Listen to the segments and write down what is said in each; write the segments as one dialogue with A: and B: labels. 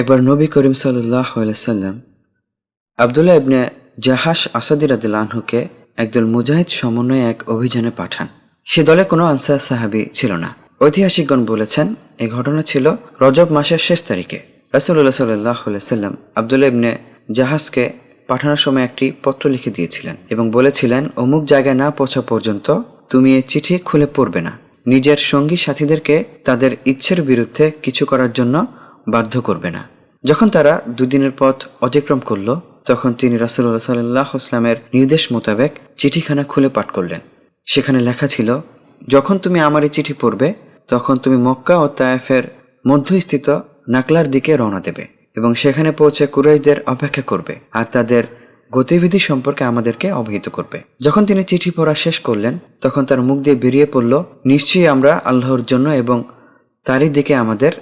A: একবার নবী করিম সাল্লাম আবদুল্লাহ ইবনে জাহাস আসাদির আনহুকে একদল মুজাহিদ সমন্বয়ে এক অভিযানে পাঠান। সে দলে কোনো আনসার সাহাবি ছিল না। ঐতিহাসিকগণ বলেছেন এই ঘটনা ছিল রজব মাসের শেষ তারিখে। রাসুল্লাহ সাল্লাহ সাল্লাম আবদুল্লাহ ইবনে জাহাজকে পাঠানোর সময় একটি পত্র লিখে দিয়েছিলেন এবং বলেছিলেন, অমুক জায়গায় না পৌঁছা পর্যন্ত তুমি এ চিঠি খুলে পড়বে না। নিজের সঙ্গী সাথীদেরকে তাদের ইচ্ছের বিরুদ্ধে কিছু করার জন্য বাধ্য করবে না। যখন তারা দুদিনের পথ অতিক্রম করল, তখন তিনি রাসুল্লাহ সাল্লাহ ইসলামের নির্দেশ মোতাবেক চিঠিখানা খুলে পাঠ করলেন। সেখানে লেখা ছিল, যখন তুমি আমার এই চিঠি পড়বে, তখন তুমি মক্কা ও তায়েফের মধ্যস্থিত নাকলার দিকে রওনা দেবে এবং সেখানে পৌঁছে কুরাইশদের অপেক্ষা করবে আর তাদের গতিবিধি সম্পর্কে আমাদেরকে অবহিত করবে। যখন তিনি চিঠি পড়া শেষ করলেন, তখন তার মুখ দিয়ে বেরিয়ে পড়ল, নিশ্চয়ই আমরা আল্লাহর জন্য এবং তারই দিকে আমাদের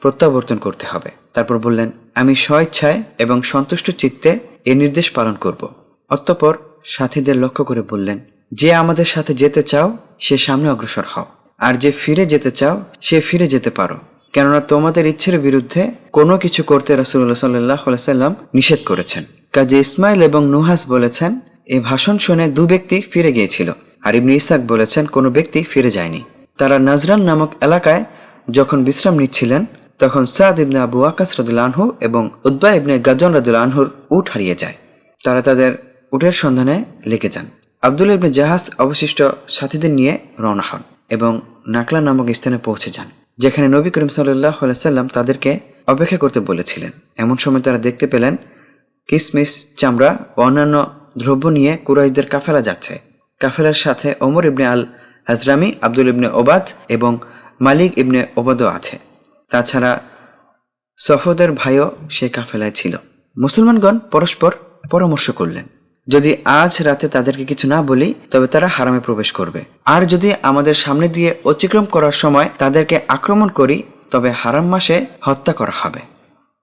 A: প্রত্যাবর্তন করতে হবে। তারপর বললেন, আমি স্বইচ্ছায় এবং সন্তুষ্ট চিত্তে এ নির্দেশ পালন করব। অতঃপর সাথীদের লক্ষ্য করে বললেন, যে আমাদের সাথে যেতে চাও, সে সামনে অগ্রসর হও। আর যে ফিরে যেতে চাও, সে ফিরে যেতে পারো। কেননা তোমাদের ইচ্ছের বিরুদ্ধে কোনো কিছু করতে রাসুল্লাহ সাল্লাহ সাল্লাম নিষেধ করেছেন। কাজে ইসমাইল এবং নুহাস বলেছেন এই ভাষণ শুনে দু ব্যক্তি ফিরে গিয়েছিল, আর ইবনে ইসাক বলেছেন, কোনো ব্যক্তি ফিরে যায়নি। তারা নাজরান নামক এলাকায় যখন বিশ্রাম নিচ্ছিলেন তখন সাদ ইবনে আবু আকাস রদুল এবং উদ্বা ইবনে গাজন রদুল আনহুর উট হারিয়ে যায়। তারা তাদের উটের সন্ধানে লেগে যান। আব্দুল ইবনে জাহাজ অবশিষ্ট সাথীদের নিয়ে রওনা হন এবং নাকলা নামক স্থানে পৌঁছে যান, যেখানে নবী করিম সাল্লাহ সাল্লাম তাদেরকে অপেক্ষা করতে বলেছিলেন। এমন সময় তারা দেখতে পেলেন, কিসমিস, চামড়া ও অন্যান্য দ্রব্য নিয়ে কুরাইশদের কাফেলা যাচ্ছে। কাফেলার সাথে ওমর ইবনে আল হাজরামি আব্দুল ইবনে ওবাদ এবং মালিক ইবনে ওবাদও আছে। তাছাড়া সফদের ভাইও সে কাফেলায় ছিল। মুসলমানগণ পরস্পর পরামর্শ করলেন, যদি আজ রাতে তাদেরকে কিছু না বলি, তবে তারা হারামে প্রবেশ করবে। আর যদি আমাদের সামনে দিয়ে অতিক্রম করার সময় তাদেরকে আক্রমণ করি, তবে হারাম মাসে হত্যা করা হবে।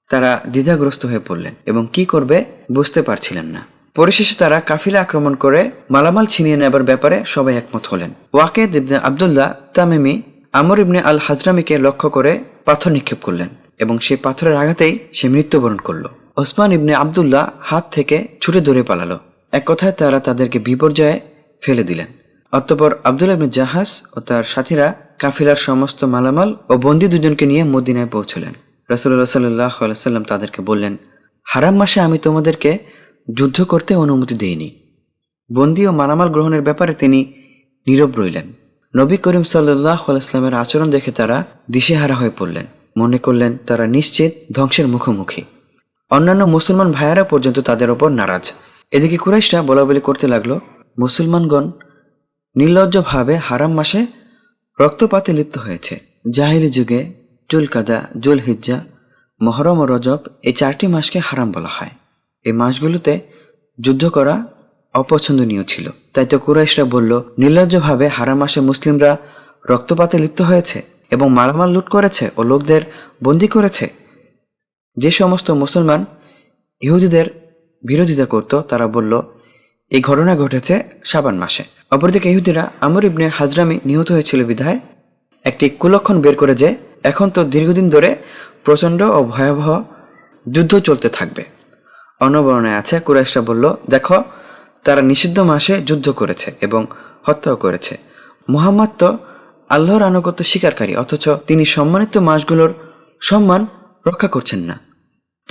A: তারা দ্বিধাগ্রস্ত হয়ে পড়লেন এবং কি করবে বুঝতে পারছিলেন না। পরিশেষে তারা কাফিলা আক্রমণ করে মালামাল ছিনিয়ে নেবার ব্যাপারে সবাই একমত হলেন। ওয়াকে ইবনে আবদুল্লাহ তামিমি আমর ইবনে আল হাজরামিকে লক্ষ্য করে পাথর নিক্ষেপ করলেন এবং সেই পাথরের আঘাতেই সে মৃত্যুবরণ করল। ওসমান ইবনে আবদুল্লাহ হাত থেকে ছুটে দৌড়ে পালালো। এক কথায় তারা তাদেরকে বিপর্যয়ে ফেলে দিলেন। অতঃপর আবদুল্লাহ ইবনে জাহাজ ও তার সাথীরা কাফিলার সমস্ত মালামাল ও বন্দি দুজনকে নিয়ে মদিনায় পৌঁছলেন। রাসুল্লাহ সাল্লাহ সাল্লাম তাদেরকে বললেন, হারাম মাসে আমি তোমাদেরকে যুদ্ধ করতে অনুমতি দেইনি। বন্দি ও মালামাল গ্রহণের ব্যাপারে তিনি নীরব রইলেন। নবী করিম সাল্লাহ আলাইস্লামের আচরণ দেখে তারা দিশেহারা হয়ে পড়লেন। মনে করলেন, তারা নিশ্চিত ধ্বংসের মুখোমুখি। অন্যান্য মুসলমান ভাইয়ারা পর্যন্ত তাদের ওপর নারাজ। এদিকে কুরাইশরা বলাবলি করতে লাগল, মুসলমানগণ নির্লজ্জভাবে হারাম মাসে রক্তপাতে লিপ্ত হয়েছে। জাহিলি যুগে জুলকাদা জুল হিজ্জা মহরম ও রজব এই চারটি মাসকে হারাম বলা হয়। এই মাসগুলোতে যুদ্ধ করা অপছন্দনীয় ছিল। তাই তো কুরাইশরা বলল, নির্লজ্জভাবে হারাম মাসে মুসলিমরা রক্তপাতে লিপ্ত হয়েছে এবং মালামাল লুট করেছে ও লোকদের বন্দি করেছে। যে সমস্ত মুসলমান ইহুদিদের বিরোধিতা করত, তারা বলল, এই ঘটনা ঘটেছে সাবান মাসে। অপরদিকে ইহুদিরা আমর ইবনে হাজরামি নিহত হয়েছিল বিধায় একটি কুলক্ষণ বের করে যে এখন তো দীর্ঘদিন ধরে প্রচণ্ড ও ভয়াবহ যুদ্ধ চলতে থাকবে। অনবরণে আছে, কুরাইশরা বলল, দেখো তারা নিষিদ্ধ মাসে যুদ্ধ করেছে এবং হত্যাও করেছে। মুহাম্মদ তো আল্লাহর আনুগত্য স্বীকারকারী, অথচ তিনি সম্মানিত মাসগুলোর সম্মান রক্ষা করছেন না।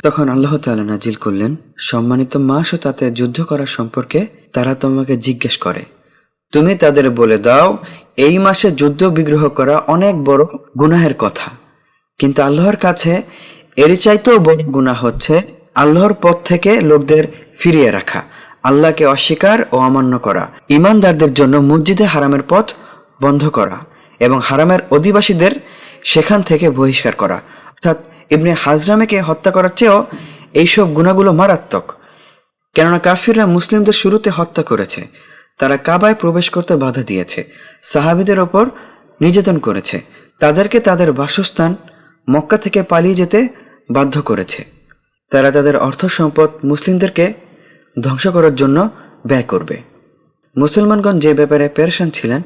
A: তখন আল্লাহ তাআলা নাজিল করলেন, সম্মানিত মাস ও তাতে যুদ্ধ করার সম্পর্কে তারা তোমাকে জিজ্ঞেস করে। তুমি তাদের বলে দাও, এই মাসে যুদ্ধ বিগ্রহ করা অনেক বড় গুনাহের কথা। কিন্তু আল্লাহর কাছে এর চাইতেও বড় গুনাহ হচ্ছে আল্লাহর পথ থেকে লোকদের ফিরিয়ে রাখা। আল্লাহকে অস্বীকার ও অমান্য করা। ইমানদারদের জন্য মসজিদে হারামের পথ বন্ধ করা এবং হারামের অধিবাসীদের সেখান থেকে বহিষ্কার করা। অর্থাৎ ইবনে হাজরামেকে হত্যা করার চেয়েও এইসব গুণাগুলো মারাত্মক। কেননা কাফিররা মুসলিমদের শুরুতে হত্যা করেছে। তারা কাবায় প্রবেশ করতে বাধা দিয়েছে। সাহাবিদের ওপর নির্যাতন করেছে। তাদেরকে তাদের বাসস্থান মক্কা থেকে পালিয়ে যেতে বাধ্য করেছে। তারা তাদের অর্থ সম্পদ মুসলিমদেরকে ধ্বংস করার জন্য ব্যয় করবে। মুসলমানগণ যে ব্যাপারে পেরেশান ছিলেন,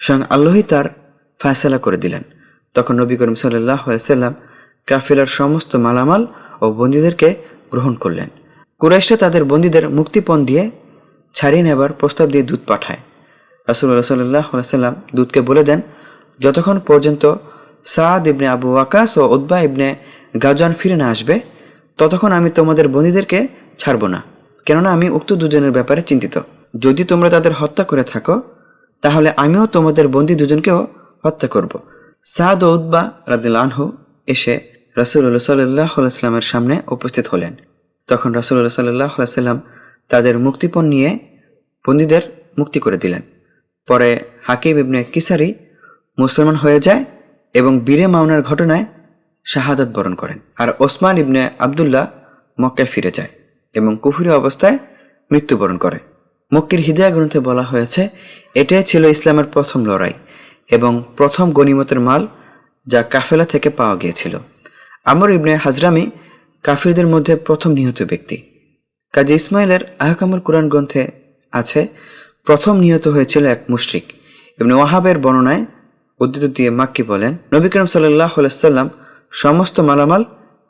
A: স্বয়ং আল্লাহই তার ফায়সালা করে দিলেন। তখন নবী করিম সাল্লাহ সাল্লাম কাফিলার সমস্ত মালামাল ও বন্দীদেরকে গ্রহণ করলেন। কুরাইশরা তাদের বন্দীদের মুক্তিপণ দিয়ে ছাড়িয়ে নেবার প্রস্তাব দিয়ে দুধ পাঠায়। রাসুল্লাহ সাল্লাহ সাল্লাম দুধকে বলে দেন, যতক্ষণ পর্যন্ত সাদ ইবনে আবু আকাশ ও উদ্বা ইবনে গাজান ফিরে না আসবে, ততক্ষণ আমি তোমাদের বন্দীদেরকে ছাড়ব না। কেননা আমি উক্ত দুজনের ব্যাপারে চিন্তিত। যদি তোমরা তাদের হত্যা করে থাকো, তাহলে আমিও তোমাদের বন্দী দুজনকেও হত্যা করব। সাদ ও উদ্বা রাদিল আনহু এসে রাসুল্লাহ সাল্লাহ সামনে উপস্থিত হলেন। তখন রাসুল্লাহ সাল্লাহ তাদের মুক্তিপণ নিয়ে বন্দীদের মুক্তি করে দিলেন। পরে হাকিম ইবনে কিসারি মুসলমান হয়ে যায় এবং বীরে মাওনার ঘটনায় শাহাদত বরণ করেন। আর ওসমান ইবনে আবদুল্লাহ মক্কায় ফিরে যায়। এবং কুফুরি অবস্থায় মৃত্যুবরণ করে। মক্কির হৃদয়া গ্রন্থে বলা হয়েছে, এটাই ছিল ইসলামের প্রথম লড়াই এবং প্রথম গনিমতের মাল যা কাফেলা থেকে পাওয়া গিয়েছিল। আমর ইবনে হাজরামি কাফিরদের মধ্যে প্রথম নিহত ব্যক্তি। কাজী ইসমাইলের আহকামুল কোরআন গ্রন্থে আছে, প্রথম নিহত হয়েছিল এক মুশরিক। ইবনে ওয়াহাবের বর্ণনায় উদ্ধৃত দিয়ে মাক্কি বলেন, নবী করিম সাল্লাহ সাল্লাম সমস্ত মালামাল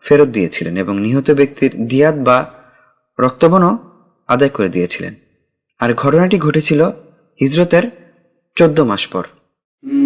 A: ফেরত দিয়েছিলেন এবং নিহত ব্যক্তির দিয়াত বা রক্তবনও আদায় করে দিয়েছিলেন। আর ঘটনাটি ঘটেছিল হিজরতের চোদ্দ মাস পর।